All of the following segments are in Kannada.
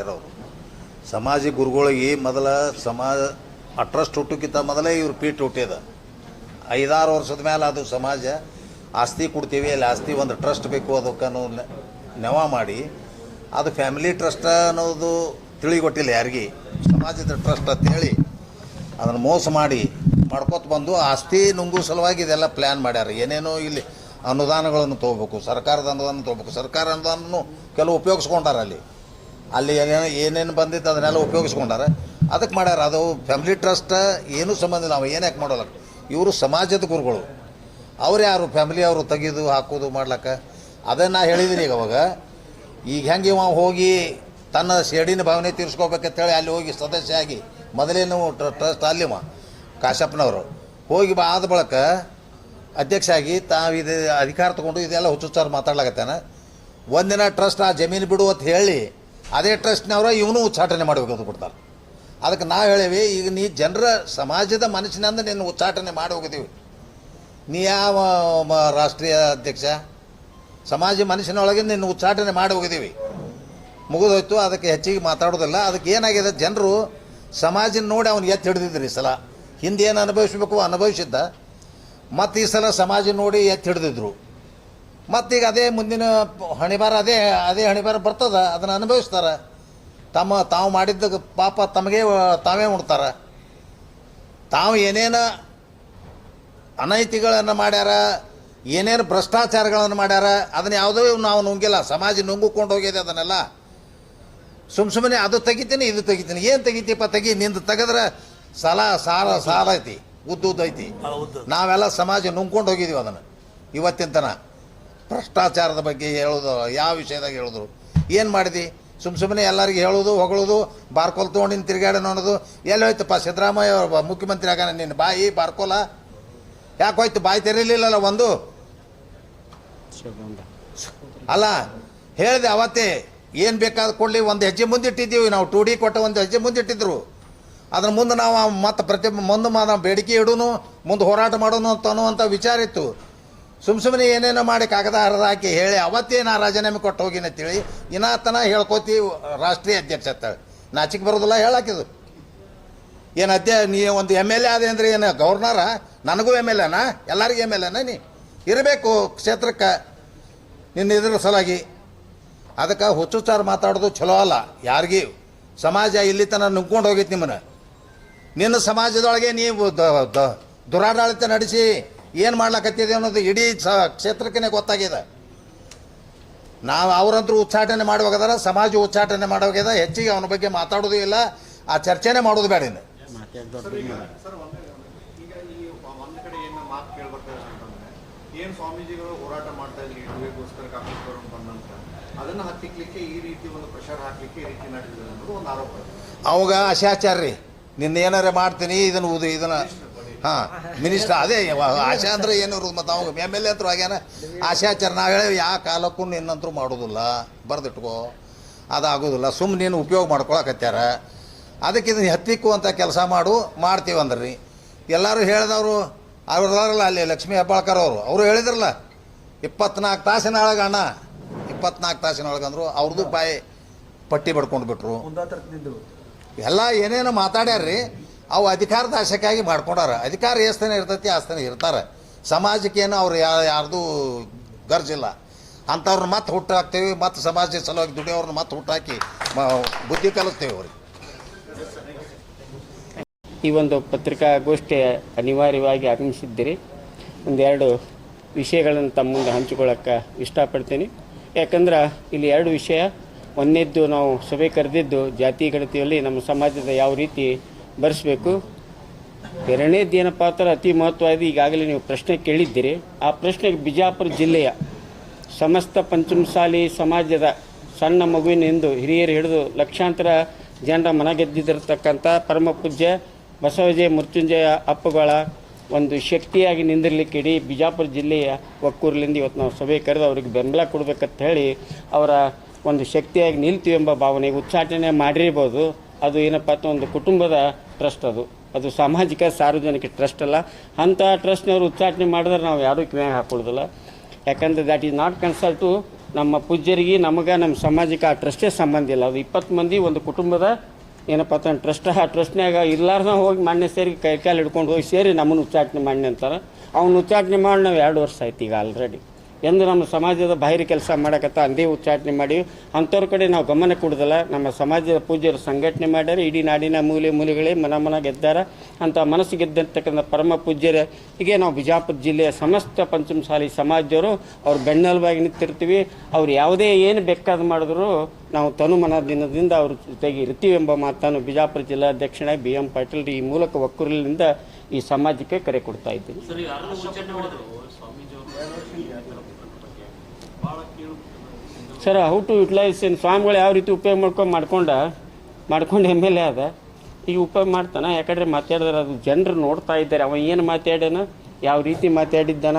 ಇರೋರು. ಸಮಾಜ ಗುರುಗಳಿಗೆ ಮೊದಲ ಸಮಾಜ, ಅಟ್ರಸ್ಟ್ ಟ್ರಸ್ಟ್ ಹುಟ್ಟಕ್ಕಿಂತ ಮೊದಲೇ ಇವ್ರು ಪೀಠ ಹುಟ್ಟಿದ. ಐದಾರು ವರ್ಷದ ಮೇಲೆ ಅದು ಸಮಾಜ, ಆಸ್ತಿ ಕೊಡ್ತೀವಿ, ಅಲ್ಲಿ ಆಸ್ತಿ ಒಂದು ಟ್ರಸ್ಟ್ ಬೇಕು ಅದಕ್ಕನ್ನು ನೆವ ಮಾಡಿ, ಅದು ಫ್ಯಾಮಿಲಿ ಟ್ರಸ್ಟ್ ಅನ್ನೋದು ತಿಳಿಗೊಟ್ಟಿಲ್ಲ ಯಾರಿಗೆ. ಸಮಾಜದ ಟ್ರಸ್ಟ್ ಅಂತ ಹೇಳಿ ಅದನ್ನು ಮೋಸ ಮಾಡಿ, ಮಾಡ್ಕೊತ ಬಂದು ಆಸ್ತಿ ನುಂಗು ಸಲುವಾಗಿ ಇದೆಲ್ಲ ಪ್ಲ್ಯಾನ್ ಮಾಡ್ಯಾರ. ಏನೇನೋ ಇಲ್ಲಿ ಅನುದಾನಗಳನ್ನು ತೊಗೋಬೇಕು, ಸರ್ಕಾರದ ಅನುದಾನ ತೊಗೋಬೇಕು. ಸರ್ಕಾರ ಅನುದಾನನು ಕೆಲವು ಉಪಯೋಗಿಸ್ಕೊಂಡಾರ ಅಲ್ಲಿ. ಅಲ್ಲಿ ಏನೇನು ಏನೇನು ಬಂದಿತ್ತು ಅದನ್ನೆಲ್ಲ ಉಪಯೋಗಿಸ್ಕೊಂಡಾರೆ. ಅದಕ್ಕೆ ಮಾಡ್ಯಾರ. ಅದು ಫ್ಯಾಮಿಲಿ ಟ್ರಸ್ಟ್ ಏನೂ ಸಂಬಂಧ ನಾವು ಏನು ಯಾಕೆ ಮಾಡೋಲ್ಲ? ಇವರು ಸಮಾಜದ ಗುರುಗಳು. ಅವ್ರು ಯಾರು? ಫ್ಯಾಮಿಲಿ ಅವರು ತೆಗೆದು ಹಾಕೋದು ಮಾಡ್ಲಕ್ಕ. ಅದನ್ನು ನಾ ಹೇಳಿದ್ದೀನಿ ಈಗ ಅವಾಗ. ಈಗ ಹೆಂಗೆ ಇವ ಹೋಗಿ ತನ್ನ ಸೇಡಿನ ಭಾವನೆ ತೀರಿಸ್ಕೋಬೇಕಂತೇಳಿ ಅಲ್ಲಿ ಹೋಗಿ ಸದಸ್ಯ ಆಗಿ ಮೊದಲೇನು ಟ್ರಸ್ಟ್ ಅಲ್ಲಿವ ಕಾಶಪ್ಪನವರು ಹೋಗಿ ಬಾ ಆದ ಬಳಿಕ ಅಧ್ಯಕ್ಷ ಆಗಿ ತಾವು ಇದು ಅಧಿಕಾರ ತೊಗೊಂಡು ಇದೆಲ್ಲ ಹುಚ್ಚುಚ್ಚಾರ ಮಾತಾಡ್ಲಾಗತ್ತಾನ ಒಂದಿನ ಟ್ರಸ್ಟ್ ಆ ಜಮೀನು ಬಿಡು ಅಂತ ಹೇಳಿ ಅದೇ ಟ್ರಸ್ಟ್ನವರ ಇವನು ಉಚ್ಚಾಟನೆ ಮಾಡಬೇಕು ಅಂತ ಕೊಡ್ತಾರೆ. ಅದಕ್ಕೆ ನಾವು ಹೇಳೇವಿ, ಈಗ ನೀ ಜನರ ಸಮಾಜದ ಮನಸ್ಸಿನಿಂದ ನಿನ್ನ ಉಚ್ಚಾಟನೆ ಮಾಡಿ ಹೋಗಿದ್ದೀವಿ. ನೀ ಯಾವ ರಾಷ್ಟ್ರೀಯ ಅಧ್ಯಕ್ಷ? ಸಮಾಜ ಮನಸ್ಸಿನೊಳಗೆ ನಿನ್ನ ಉಚ್ಚಾಟನೆ ಮಾಡಿ ಹೋಗಿದ್ದೀವಿ. ಮುಗಿದೋಯ್ತು, ಅದಕ್ಕೆ ಹೆಚ್ಚಿಗೆ ಮಾತಾಡೋದಿಲ್ಲ. ಅದಕ್ಕೆ ಏನಾಗಿದೆ, ಜನರು ಸಮಾಜನ ನೋಡಿ ಅವ್ನು ಎತ್ತಿ ಹಿಡಿದಿದ್ರಿ ಈ ಸಲ. ಹಿಂದೆ ಏನು ಅನುಭವಿಸ್ಬೇಕು, ಅನುಭವಿಸಿದ್ದ. ಮತ್ತು ಈ ಸಲ ಸಮಾಜ ನೋಡಿ ಎತ್ತಿ ಹಿಡಿದಿದ್ರು. ಮತ್ತೀಗ ಅದೇ ಮುಂದಿನ ಹಣಿಬಾರ ಅದೇ ಅದೇ ಹಣಿಬಾರ ಬರ್ತದ ಅದನ್ನು ಅನುಭವಿಸ್ತಾರೆ. ತಮ್ಮ ತಾವು ಮಾಡಿದ್ದ ಪಾಪ ತಮಗೆ ತಾವೇ ಉಣ್ತಾರೆ. ತಾವು ಏನೇನು ಅನೈತಿಗಳನ್ನು ಮಾಡ್ಯಾರ ಏನೇನು ಭ್ರಷ್ಟಾಚಾರಗಳನ್ನು ಮಾಡ್ಯಾರ ಅದನ್ನ ಯಾವುದೋ ನಾವು ನುಂಗಿಲ್ಲ. ಸಮಾಜ ನುಂಗುಕೊಂಡು ಹೋಗಿದೆ ಅದನ್ನೆಲ್ಲ. ಸುಮ್ ಸುಮ್ಮನೆ ಅದು ತೆಗಿತೀನಿ ಇದು ತೆಗಿತೀನಿ. ಏನು ತೆಗಿತೀಪ್ಪ ತೆಗಿ. ನಿಂದು ತೆಗೆದ್ರೆ ಸಾಲ ಸಾಲ ಸಾಲ ಐತಿ. ಉದ್ದು ಉದ್ದ ಐತಿ ನಾವೆಲ್ಲ ಸಮಾಜ ನುಂಗ್ಕೊಂಡು ಹೋಗಿದ್ದೀವಿ ಅದನ್ನು. ಇವತ್ತಿನ ತನ. ಭ್ರಷ್ಟಾಚಾರದ ಬಗ್ಗೆ ಹೇಳೋದು, ಯಾವ ವಿಷಯದಾಗ ಹೇಳಿದ್ರು ಏನು ಮಾಡಿದಿ? ಸುಮ್ಮ ಸುಮ್ಮನೆ ಎಲ್ಲರಿಗೆ ಹೇಳೋದು, ಹೊಗಳೋದು, ಬಾರ್ಕೋಲ್ ತೊಗೊಂಡು ನಿನ್ನ ನೋಡೋದು ಎಲ್ಲಿ ಹೋಯ್ತಪ್ಪ ಸಿದ್ದರಾಮಯ್ಯ ಅವ್ರು ಮುಖ್ಯಮಂತ್ರಿ ಆಗಾನ ನಿನ್ನ ಬಾಯಿ, ಬಾರ್ಕೋಲ? ಯಾಕೆ ಹೋಯ್ತು? ಬಾಯಿ ತೆರೀಲಿಲ್ಲಲ್ಲ ಒಂದು? ಅಲ್ಲ, ಹೇಳಿದೆ ಅವತ್ತೇ, ಏನು ಬೇಕಾದ ಕೊಡಲಿ, ಒಂದು ಹೆಜ್ಜೆ ಮುಂದಿಟ್ಟಿದ್ದೀವಿ ನಾವು. ಟು ಡಿ ಕೊಟ್ಟ ಒಂದು ಹೆಜ್ಜೆ ಮುಂದಿಟ್ಟಿದ್ರು. ಅದ್ರ ಮುಂದೆ ನಾವು ಮತ್ತೆ ಪ್ರತಿ ಮುಂದೆ ಮಾ ಬೇಡಿಕೆ ಇಡೋನು, ಮುಂದೆ ಹೋರಾಟ ಮಾಡೋನು ಅಂತ ಅನ್ನುವಂಥ ವಿಚಾರ ಇತ್ತು. ಸುಮ್ ಸುಮ್ಮನೆ ಏನೇನೋ ಮಾಡಿ ಕಾಗದ ಹರಿದ ಹಾಕಿ ಹೇಳಿ, ಅವತ್ತೇ ನಾ ರಾಜೀನಾಮೆ ಕೊಟ್ಟು ಹೋಗಿನ ತಿಳಿ ಇನ್ನಾತನ ಹೇಳ್ಕೋತಿ ರಾಷ್ಟ್ರೀಯ ಅಧ್ಯಕ್ಷ ಅಂತೇಳಿ ನಾಚಿಕೆ ಬರೋದಿಲ್ಲ ಹೇಳಾಕಿದು. ಏನು ಅಧ್ಯ ನೀ ಒಂದು ಎಂ ಎಲ್ ಎ ಆದೆ ಅಂದ್ರೆ ಏನು ಗವರ್ನರ ನನಗೂ ಎಂ ಎಲ್ ಎನಾ? ಎಲ್ಲರಿಗೂ ಎಂ ಎಲ್ ಎನ ನೀ? ಇರಬೇಕು ಕ್ಷೇತ್ರಕ್ಕೆ ನಿನ್ನ ಇದ್ರ ಸಲುವಾಗಿ. ಅದಕ್ಕೆ ಹುಚ್ಚುಚ್ಚಾರ ಮಾತಾಡೋದು ಚಲೋ ಅಲ್ಲ, ಯಾರಿಗೂ? ಸಮಾಜ ಇಲ್ಲಿ ತನಕ ನುಗ್ಕೊಂಡು ಹೋಗೈತೆ ನಿಮ್ಮನ್ನು. ನಿನ್ನ ಸಮಾಜದೊಳಗೆ ನೀವು ದುರಾಡಳಿತ ನಡೆಸಿ ಏನು ಮಾಡ್ಲಕತ್ತಿದೆ ಅನ್ನೋದು ಇಡೀ ಸ ಕ್ಷೇತ್ರಕ್ಕೇ ಗೊತ್ತಾಗಿದೆ ನಾವು ಅವರಂತರೂ ಉಚ್ಚಾಟನೆ ಮಾಡುವಾಗದಾರ ಸಮಾಜ ಉಚ್ಚಾಟನೆ ಮಾಡುವಾಗದ ಹೆಚ್ಚಿಗೆ ಅವನ ಬಗ್ಗೆ ಮಾತಾಡೋದು ಇಲ್ಲ ಆ ಚರ್ಚೆನೇ ಮಾಡೋದು ಬೇಡ ಇನ್ನು ಏನು ಸ್ವಾಮೀಜಿಗಳು ಹೋರಾಟ ಮಾಡ್ತಾ ಇದ್ರಿ ಇಡುವೆಗೋಸ್ಕರ ಕಾಂಗ್ರೆಸ್ ಬಂದಂತ ಅದನ್ನ ಹತ್ತಿಕ್ಲಿಕ್ಕೆ ಈ ರೀತಿ ಒಂದು ಪ್ರೆಷರ್ ಹಾಕ್ಲಿಕ್ಕೆ ಈ ರೀತಿ ನಡೆದಿದೆ ಅನ್ನೋದು ಒಂದು ಆರೋಪ ಇದೆ. ಅವಾಗ ಅಶಾಚಾರ್ರಿ ನಿನ್ನ ಏನಾರ ಮಾಡ್ತೀನಿ ಇದನ್ನು ಇದನ್ನು ಹಾಂ ಮಿನಿಸ್ಟರ್ ಅದೇ ಆಶಾ ಅಂದ್ರೆ ಏನು ಇರೋದು ಮತ್ತು ಅವಾಗ ಎಂ ಎಲ್ ಎ ಅಂತರೂ ಆಗ್ಯಾನ? ಆಶಾಚಾರ ನಾವು ಹೇಳಿ ಯಾವ ಕಾಲಕ್ಕೂ ನಿನ್ನಂತರೂ ಮಾಡೋದಿಲ್ಲ ಬರೆದಿಟ್ಕೋ ಅದಾಗೋದಿಲ್ಲ ಸುಮ್ಮನೆ ನೀನು ಉಪಯೋಗ ಮಾಡ್ಕೊಳಕತ್ಯಾರ. ಅದಕ್ಕೆ ಇದನ್ನು ಹತ್ತಿಕ್ಕುವಂಥ ಕೆಲಸ ಮಾಡು ಮಾಡ್ತೀವಿ ಅಂದ್ರಿ. ಎಲ್ಲರೂ ಹೇಳಿದವರು ಅವ್ರದಾರಲ್ಲ ಅಲ್ಲಿ ಲಕ್ಷ್ಮೀ ಹೆಬ್ಬಾಳ್ಕರ್ ಅವರು ಅವರು ಹೇಳಿದ್ರಲ್ಲ ಇಪ್ಪತ್ನಾಲ್ಕು ತಾಸಿನ ಒಳಗೆ ಅಣ್ಣ ಇಪ್ಪತ್ನಾಲ್ಕು ತಾಸಿನ ಒಳಗೆ ಅಂದರು ಅವ್ರದ್ದು ಬಾಯಿ ಪಟ್ಟಿ ಬಡ್ಕೊಂಡು ಬಿಟ್ರು. ಎಲ್ಲ ಏನೇನು ಮಾತಾಡ್ಯಾರ್ರಿ ಅವು ಅಧಿಕಾರದ ಆಶಕ್ಕಾಗಿ ಮಾಡ್ಕೊಂಡಾರ. ಅಧಿಕಾರ ಎಷ್ಟನೇ ಇರ್ತೈತಿ ಅಷ್ಟನೇ ಇರ್ತಾರೆ. ಸಮಾಜಕ್ಕೇನು ಅವ್ರು ಯಾ, ಯಾರ್ದು ಗರ್ಜಿಲ್ಲ. ಅಂಥವ್ರನ್ನ ಮತ್ತೆ ಹುಟ್ಟಾಕ್ತೇವೆ ಮತ್ತೆ ಸಮಾಜದ ಸಲುವಾಗಿ ದುಡಿಯೋರ್ನ ಮತ್ತೆ ಹುಟ್ಟಾಕಿ ಬುದ್ಧಿ ಕಲಿಸ್ತೇವೆ ಅವ್ರಿಗೆ. ಈ ಒಂದು ಪತ್ರಿಕಾಗೋಷ್ಠಿ ಅನಿವಾರ್ಯವಾಗಿ ಆಗಮಿಸಿದ್ದೀರಿ. ಒಂದೆರಡು ವಿಷಯಗಳನ್ನು ತಮ್ಮ ಮುಂದೆ ಹಂಚಿಕೊಳ್ಳೋಕ್ಕೆ ಇಷ್ಟಪಡ್ತೀನಿ. ಯಾಕಂದ್ರೆ ಇಲ್ಲಿ ಎರಡು ವಿಷಯ. ಒಂದೇದ್ದು ನಾವು ಸಭೆ ಕರೆದಿದ್ದು ಜಾತಿ ಗಣತಿಯಲ್ಲಿ ನಮ್ಮ ಸಮಾಜದ ಯಾವ ರೀತಿ ಬರೆಸಬೇಕು. ಎರಡನೇದ್ದು ಏನಪ್ಪ ಅಂದ್ರೆ ಅತಿ ಮಹತ್ವವಾದ ಈಗಾಗಲೇ ನೀವು ಪ್ರಶ್ನೆ ಕೇಳಿದ್ದೀರಿ. ಆ ಪ್ರಶ್ನೆಗೆ ಬಿಜಾಪುರ ಜಿಲ್ಲೆಯ ಸಮಸ್ತ ಪಂಚಮಸಾಲಿ ಸಮಾಜದ ಸಣ್ಣ ಮಗುವಿನಿಂದ ಹಿರಿಯರು ಹಿಡಿದು ಲಕ್ಷಾಂತರ ಜನರ ಮನ ಪರಮಪೂಜ್ಯ ಪರಮ ಪೂಜ್ಯ ಬಸವಜಯ ಮೃತ್ಯುಂಜಯ ಅಪ್ಪಗಳ ಒಂದು ಶಕ್ತಿಯಾಗಿ ನಿಂದಿರಲಿಕ್ಕೆ ಇಡೀ ಬಿಜಾಪುರ ಜಿಲ್ಲೆಯ ಒಕ್ಕೂರಲಿಂದ ಇವತ್ತು ನಾವು ಸಭೆ ಕರೆದು ಅವ್ರಿಗೆ ಬೆಂಬಲ ಕೊಡಬೇಕಂತ ಹೇಳಿ ಅವರ ಒಂದು ಶಕ್ತಿಯಾಗಿ ನಿಲ್ತೀವಿ ಎಂಬ ಭಾವನೆ ಉಚ್ಚಾಟನೆ ಮಾಡಿರ್ಬೋದು. ಅದು ಏನಪ್ಪ ಅಂತ ಒಂದು ಕುಟುಂಬದ ಟ್ರಸ್ಟ್ ಅದು. ಅದು ಸಾಮಾಜಿಕ, ಸಾರ್ವಜನಿಕ ಟ್ರಸ್ಟ್ ಅಲ್ಲ. ಅಂಥ ಟ್ರಸ್ಟ್ನವರು ಉಚ್ಚಾಟನೆ ಮಾಡಿದ್ರೆ ನಾವು ಯಾರೂ ಕಿವ್ಯಾಗ ಹಾಕೊಳ್ಳೋದಿಲ್ಲ ಯಾಕಂದ್ರೆ ದ್ಯಾಟ್ ಈಸ್ ನಾಟ್ ಕನ್ಸಲ್ಟು ನಮ್ಮ ಪೂಜ್ಯರಿಗೆ, ನಮಗೆ, ನಮ್ಮ ಸಮಾಜಕ್ಕೆ ಆ ಟ್ರಸ್ಟೇ ಸಂಬಂಧ ಇಲ್ಲ. ಅದು ಇಪ್ಪತ್ತು ಮಂದಿ ಒಂದು ಕುಟುಂಬದ, ಏನಪ್ಪ ಅಂತ ಟ್ರಸ್ಟ್ ಆ ಟ್ರಸ್ಟ್ನಾಗ ಇರ್ಲಾರ್ದ ಹೋಗಿ ಮಾನ್ಯ ಸೇರಿ ಕೈ ಕಾಲು ಹಿಡ್ಕೊಂಡು ಹೋಗಿ ಸೇರಿ ನಮ್ಮನ್ನು ಉಚ್ಚಾಟನೆ ಮಾಡಿ ಅಂತಾರೆ. ಅವ್ನು ಉಚ್ಚಾಟನೆ ಮಾಡಿ ನಾವು ಎರಡು ವರ್ಷ ಆಯ್ತು ಈಗ ಆಲ್ರೆಡಿ ಎಂದು ನಮ್ಮ ಸಮಾಜದ ಬಾಹಿರಿ ಕೆಲಸ ಮಾಡಕತ್ತ ಅಂದೇ ಉಚ್ಚಾಟನೆ ಮಾಡಿ ಅಂಥವ್ರ ಕಡೆ ನಾವು ಗಮನ ಕೊಡೋದಲ್ಲ. ನಮ್ಮ ಸಮಾಜದ ಪೂಜ್ಯರು ಸಂಘಟನೆ ಮಾಡ್ಯಾರ, ಇಡೀ ನಾಡಿನ ಮೂಲೆ ಮೂಲೆಗಳೇ ಮನ ಮನ ಗೆದ್ದಾರ. ಅಂತ ಮನಸ್ಸು ಗೆದ್ದಂತಕ್ಕಂಥ ಪರಮ ಪೂಜ್ಯರ ಹೀಗೆ ನಾವು ಬಿಜಾಪುರ ಜಿಲ್ಲೆಯ ಸಮಸ್ತ ಪಂಚಮಸಾಲಿ ಸಮಾಜದವರು ಅವ್ರ ಬೆನ್ನೆಲುಬಾಗಿ ನಿಂತಿರ್ತೀವಿ. ಅವ್ರು ಯಾವುದೇ ಏನು ಬೇಕಾದ ಮಾಡಿದ್ರು ನಾವು ತನು ಮನ ದಿನದಿಂದ ಅವ್ರ ಜೊತೆಗೆ ಇರ್ತೀವಿ ಎಂಬ ಮಾತನ್ನು ಬಿಜಾಪುರ ಜಿಲ್ಲಾಧ್ಯಕ್ಷಣ ಬಿ ಎಂ ಪಾಟೀಲ್ ಈ ಮೂಲಕ ಒಕ್ಕೂರಲಿಂದ ಈ ಸಮಾಜಕ್ಕೆ ಕರೆ ಕೊಡ್ತಾ ಇದ್ದೀನಿ. ಸರ್ ಹೌ ಟು ಯುಟಿಲೈಸ್ ಏನು ಸ್ವಾಮಿಗಳು ಯಾವ ರೀತಿ ಉಪಯೋಗ ಮಾಡ್ಕೊಂಡು ಮಾಡ್ಕೊಂಡ ಮಾಡ್ಕೊಂಡು ಎಂ ಎಲ್ ಎ ಅದ? ಈಗ ಉಪಯೋಗ ಮಾಡ್ತಾನೆ? ಯಾಕಂದ್ರೆ ಮಾತಾಡಿದ್ರೆ ಅದು ಜನರು ನೋಡ್ತಾ ಇದ್ದಾರೆ. ಅವ ಏನು ಮಾತಾಡ್ಯಾನ? ಯಾವ ರೀತಿ ಮಾತಾಡಿದ್ದಾನ?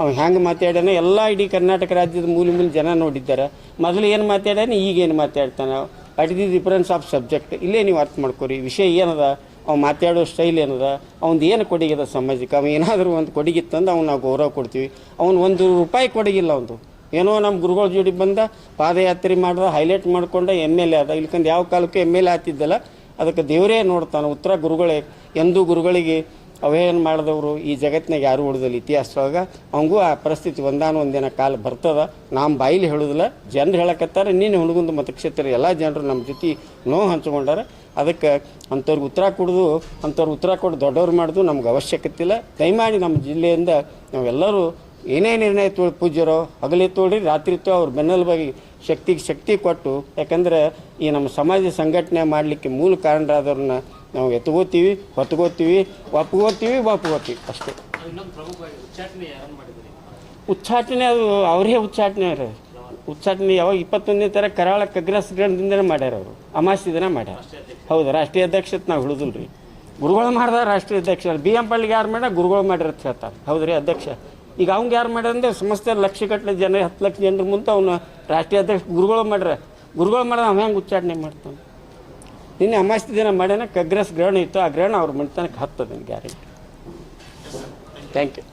ಅವ ಹೆಂಗೆ ಮಾತಾಡ್ಯಾನ? ಎಲ್ಲ ಇಡೀ ಕರ್ನಾಟಕ ರಾಜ್ಯದ ಮೂಲೆ ಮೂಲೆ ಜನ ನೋಡಿದ್ದಾರೆ. ಮೊದಲು ಏನು ಮಾತಾಡ್ಯಾನ? ಈಗ ಏನು ಮಾತಾಡ್ತಾನೆ at the difference of subject ಇಲ್ಲೇ ನೀವು ಅರ್ಥ ಮಾಡ್ಕೊರಿ. ವಿಷಯ ಏನದ? ಅವ್ ಮಾತಾಡೋ ಸ್ಟೈಲ್ ಏನದ? ಅವ್ನು ಏನು ಕೊಡುಗೆ ಅದ ಸಮಾಜಕ್ಕೆ? ಅವ ಏನಾದರೂ ಒಂದು ಕೊಡುಗೆ ಇತ್ತಂದ್ರೆ ಅವ್ನು ನಾವು ಗೌರವ ಕೊಡ್ತೀವಿ. ಅವ್ನು ಒಂದು ರೂಪಾಯಿ ಕೊಡಗಿಲ್ಲ ಅವನು ಏನೋ ನಮ್ಮ ಗುರುಗಳ ಜೋಡಿ ಬಂದ ಪಾದಯಾತ್ರೆ ಮಾಡ್ದ ಹೈಲೈಟ್ ಮಾಡಿಕೊಂಡ ಎಂ ಎಲ್ ಎ ಅದ ಇಲ್ಕಂದು ಯಾವ ಕಾಲಕ್ಕೂ ಎಂ ಎಲ್ ಎ ಆತಿದ್ದಲ್ಲ. ಅದಕ್ಕೆ ದೇವರೇ ನೋಡ್ತಾನೆ. ಉತ್ತರ ಗುರುಗಳೇ, ಎಂದೂ ಗುರುಗಳಿಗೆ ಅವೇನು ಮಾಡಿದವರು ಈ ಜಗತ್ತಿನಾಗ ಯಾರು ಉಳಿದಿಲ್ಲ ಇತಿಹಾಸದೊಳಗೆ ಅವಂಗೂ ಆ ಪರಿಸ್ಥಿತಿ ಒಂದಾನು ಒಂದಿನ ಕಾಲ ಬರ್ತದ. ನಾಮ ಬಾಯಿಲಿ ಹೇಳುದಿಲ್ಲ. ಜನರು ಹೇಳಕತ್ತಾರೆ ನೀನು ಹುಡುಗಂದು ಮತಕ್ಷೇತ್ರ ಎಲ್ಲ ಜನರು ನಮ್ಮ ಜೊತೆ ನೋವು ಹಂಚ್ಕೊಂಡಾರ. ಅದಕ್ಕೆ ಅಂಥವ್ರಿಗೆ ಉತ್ತರ ಕೊಡೋದು ಅಂಥವ್ರಿಗೆ ಉತ್ತರ ಕೊಟ್ಟು ದೊಡ್ಡವ್ರು ಮಾಡೋದು ನಮ್ಗೆ ಅವಶ್ಯಕತೆ ಇಲ್ಲ. ದಯಮಾಡಿ ನಮ್ಮ ಜಿಲ್ಲೆಯಿಂದ ನಾವೆಲ್ಲರೂ ಏನೇ ನಿರ್ಣಯ ತೋ ಪೂಜ್ಯರೋ ಹಗಲಿ ತೋಡಿ ರಾತ್ರಿ ತೋ ಅವ್ರ ಬೆನ್ನೆಲುಬಾಗಿ ಶಕ್ತಿಗೆ ಶಕ್ತಿ ಕೊಟ್ಟು ಯಾಕಂದ್ರೆ ಈ ನಮ್ಮ ಸಮಾಜ ಸಂಘಟನೆ ಮಾಡಲಿಕ್ಕೆ ಮೂಲ ಕಾರಣರಾದವ್ರನ್ನ ನಾವು ಎತ್ಕೋತೀವಿ ಹೊತ್ಕೋತೀವಿ ಒಪ್ಕೋತೀವಿ ಒಪ್ಕೋತೀವಿ ಅಷ್ಟೇ. ಉಚ್ಚಾಟನೆ ಅದು ಅವರೇ ಉಚ್ಚಾಟನೆ ರೀ ಉಚ್ಚಾಟನೆ ಯಾವಾಗ ಇಪ್ಪತ್ತೊಂದನೇ ಥರ ಕರಾಳ ಕಗ್ರಸ್ಗಣದಿಂದನೇ ಮಾಡ್ಯಾರ ಅವರು. ಅಮಾಸಿ ದಿನ ಮಾಡ್ಯಾರ. ಹೌದು, ರಾಷ್ಟ್ರೀಯ ಅಧ್ಯಕ್ಷತೆ ನಾವು ಹಿಡಿದಿಲ್ಲ ರೀ ಗುರುಗಳು ಮಾಡ್ದ ರಾಷ್ಟ್ರೀಯ ಅಧ್ಯಕ್ಷ. ಬಿ ಎಂ ಪಳ್ಳಿಗೆ ಯಾರು ಮಾಡ ಗುರುಗಳು ಮಾಡ್ರಿ ಅಂತ ಹೇಳ್ತಾರೆ. ಹೌದು ರೀ ಅಧ್ಯಕ್ಷ. ಈಗ ಅವ್ಗೆ ಯಾರು ಮಾಡ್ಯಾರ ಸಮಸ್ತೆ ಲಕ್ಷ ಲಕ್ಷಗಟ್ಟಲೆ ಜನ, ಹತ್ತು ಲಕ್ಷ ಜನರ ಮುಂದೆ ಅವನು ರಾಷ್ಟ್ರೀಯ ಅಧ್ಯಕ್ಷ ಗುರುಗಳು ಮಾಡ್ರೆ ಗುರುಗಳು ಮಾಡಿದ್ರೆ ಅವ್ನು ಹೆಂಗೆ ಉಚ್ಚಾರಣೆ ಮಾಡ್ತಾನೆ? ನಿನ್ನೆ ಅಮಾಸ್ತಿ ದಿನ ಮಾಡ್ಯಾನ, ಕಗ್ರೆಸ್ ಗ್ರಹಣ ಇತ್ತು. ಆ ಗ್ರಹಣ ಅವ್ರ ಮಣಿತನಕ್ಕೆ ಹತ್ತದ ಗ್ಯಾರಂಟಿ. ಥ್ಯಾಂಕ್ ಯು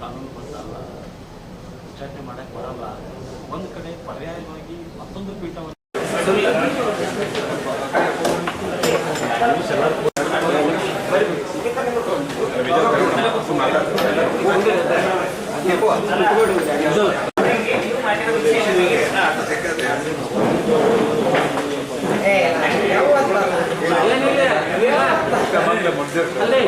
ಕಾನೂನುಬದ್ಧ ಅಲ್ಲ. ಉಚ್ಚಾಟನೆ ಮಾಡಕ್ಕೆ ಬರಲ್ಲ. ಒಂದು ಕಡೆ ಪರ್ಯಾಯವಾಗಿ ಮತ್ತೊಂದು ಪೀಠವನ್ನು ಅಲ್ಲೇ.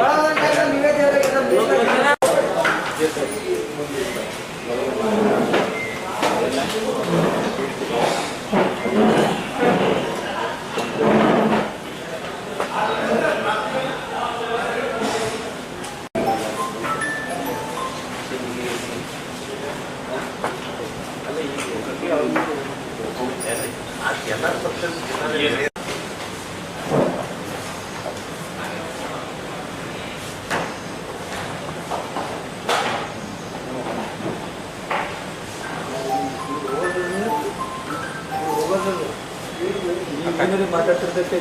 ಮೇಲೆ ಮಾತಾಡ್ತಿರ್ತೈತೆ